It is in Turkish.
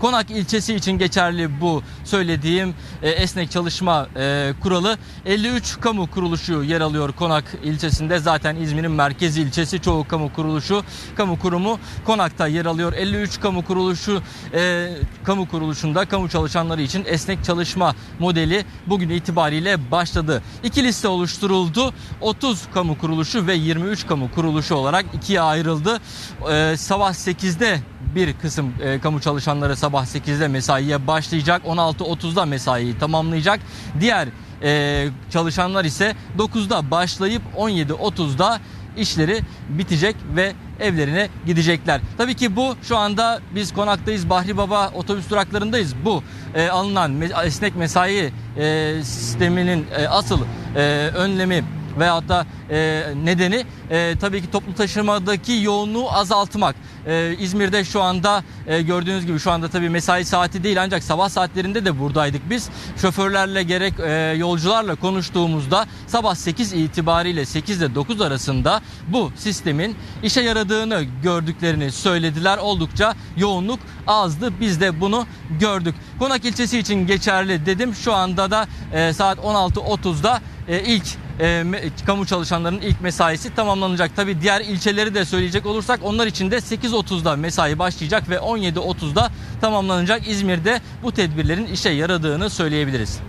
Konak ilçesi için geçerli bu söylediğim e, esnek çalışma e, kuralı. 53 kamu kuruluşu yer alıyor Konak ilçesinde. Zaten İzmir'in merkez ilçesi çoğu kamu kuruluşu, kamu kurumu Konak'ta yer alıyor. 53 kamu kuruluşu e, kamu kuruluşunda kamu çalışanları için esnek çalışma modeli bugün itibariyle başladı. İki liste oluşturuldu. 30 kamu kuruluşu ve 23 kamu kuruluşu olarak ikiye ayrıldı. Sabah 8'de bir kısım kamu çalışanları sabah 8'de mesaiye başlayacak. 16.30'da mesaiyi tamamlayacak. Diğer e, çalışanlar ise 9'da başlayıp 17.30'da işleri bitecek ve evlerine gidecekler. Tabii ki bu şu anda biz konaktayız Bahri Baba otobüs duraklarındayız. Bu e, alınan esnek mesai e, sisteminin e, asıl e, önlemi veyahut da e, nedeni e, tabii ki toplu taşımadaki yoğunluğu azaltmak. E, İzmir'de şu anda e, gördüğünüz gibi şu anda tabii mesai saati değil ancak sabah saatlerinde de buradaydık biz. Şoförlerle gerek e, yolcularla konuştuğumuzda sabah 8 itibariyle 8 ile 9 arasında bu sistemin işe yaradığını gördüklerini söylediler. Oldukça yoğunluk azdı. Biz de bunu gördük. Konak ilçesi için geçerli dedim. Şu anda da e, saat 16.30'da e, ilk e, me- kamu çalışanlarının ilk mesaisi tamamlanacak. Tabi diğer ilçeleri de söyleyecek olursak onlar için de 8.30'da mesai başlayacak ve 17.30'da tamamlanacak. İzmir'de bu tedbirlerin işe yaradığını söyleyebiliriz.